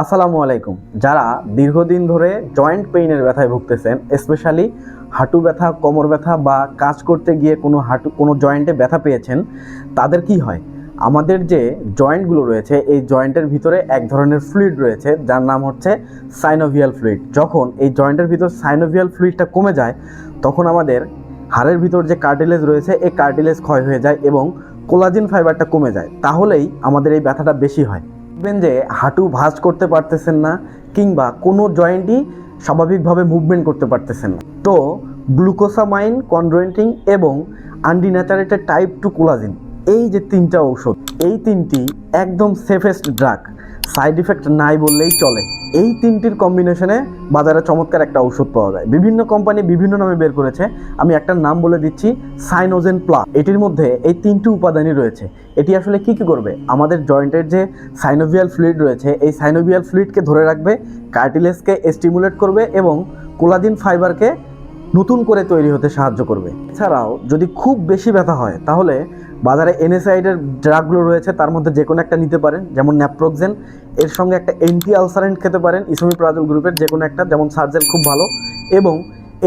আসসালামু আলাইকুম। যারা দীর্ঘদিন ধরে জয়েন্ট পেইনের ব্যথায় ভুগতেছেন স্পেশালি হাঁটু ব্যথা, কোমর ব্যথা বা কাজ করতে গিয়ে কোনো হাঁটু, কোনো জয়েন্টে ব্যথা পেয়েছেন, তাদের কি হয়? আমাদের যে জয়েন্টগুলো রয়েছে, এই জয়েন্টের ভিতরে এক ধরনের ফ্লুইড রয়েছে, যার নাম হচ্ছে সাইনোভিয়াল ফ্লুইড যখন এই জয়েন্টের ভিতর সাইনোভিয়াল ফ্লুইডটা কমে যায়, তখন আমাদের হাড়ের ভিতর যে কার্টিলেজ রয়েছে, এই কার্টিলেজ ক্ষয় হয়ে যায় এবং কোলাজিন ফাইবারটা কমে যায়। তাহলেই আমাদের এই ব্যথাটা বেশি হয়। দেখবেন যে হাঁটু ভাঁজ করতে পারতেছেন না কিংবা কোনো জয়েন্টই স্বাভাবিকভাবে মুভমেন্ট করতে পারতেছেন না। তো গ্লুকোসামাইন কনড্রেন্টিং এবং আন্ডিন্যাচারেটেড টাইপ টু কোলাজিন, এই যে তিনটা ঔষধ, এই তিনটি একদম সেফেস্ট ড্রাগ। সাইড ইফেক্ট নাই বললেই চলে। এই তিনটির কম্বিনেশনে বাজারে চমৎকার একটা ঔষধ পাওয়া যায়। বিভিন্ন কোম্পানি বিভিন্ন নামে বের করেছে। আমি একটা নাম বলে দিচ্ছি, সাইনোজেন প্লাস। এটির মধ্যে এই তিনটি উপাদানই রয়েছে। এটি আসলে কি কি করবে? আমাদের জয়েন্টের যে সাইনোভিয়াল ফ্লুইড রয়েছে, এই সাইনোভিয়াল ফ্লুইডকে ধরে রাখবে কার্টিলেসকে স্টিমুলেট করবে এবং কোলাদিন ফাইবারকে নতুন করে তৈরি হতে সাহায্য করবে। এছাড়াও যদি খুব বেশি ব্যথা হয়, তাহলে বাজারে এনএসআইডের ড্রাগগুলো রয়েছে, তার মধ্যে যে কোনো একটা নিতে পারেন, যেমন ন্যাপ্রোক্সেন এর সঙ্গে একটা অ্যান্টি আলসারেন্ট খেতে পারেন ইসোমিপ্রাজল গ্রুপের যে কোনো একটা, যেমন সার্জেল খুব ভালো, এবং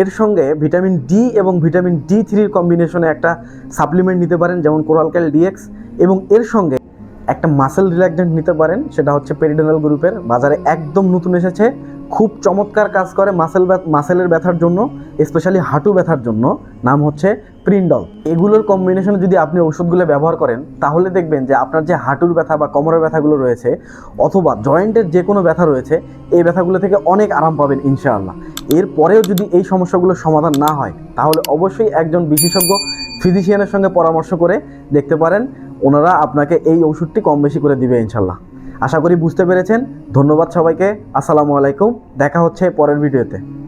এর সঙ্গে ভিটামিন ডি এবং ভিটামিন ডি থ্রির কম্বিনেশনে একটা সাপ্লিমেন্ট নিতে পারেন, যেমন কোরালক্যাল ডিএক্স এবং এর সঙ্গে একটা মাসেল রিল্যাক্সেন্ট নিতে পারেন, সেটা হচ্ছে পেরিডোনাল গ্রুপের বাজারে একদম নতুন এসেছে খুব চমৎকার কাজ করে মাসেল মাসেলের ব্যথার জন্য স্পেশালি হাঁটু ব্যথার জন্য, নাম হচ্ছে প্রিন্ডল এগুলোর কম্বিনেশনে যদি আপনি ওষুধগুলো ব্যবহার করেন, তাহলে দেখবেন যে আপনার যে হাঁটুর ব্যথা বা কোমরের ব্যথাগুলো রয়েছে, অথবা জয়েন্টের যে কোনো ব্যথা রয়েছে, এই ব্যথাগুলো থেকে অনেক আরাম পাবেন, ইনশাআল্লাহ। এরপরেও যদি এই সমস্যাগুলোর সমাধান না হয়, তাহলে অবশ্যই একজন বিশেষজ্ঞ ফিজিশিয়ানের সঙ্গে পরামর্শ করে দেখতে পারেন, ওনারা আপনাকে এই ওষুধটি কম বেশি করে দিবে ইনশাল্লাহ আশা করি বুঝতে পেরেছেন। ধন্যবাদ সবাইকে। আসসালামু আলাইকুম। দেখা হচ্ছে পরের ভিডিওতে।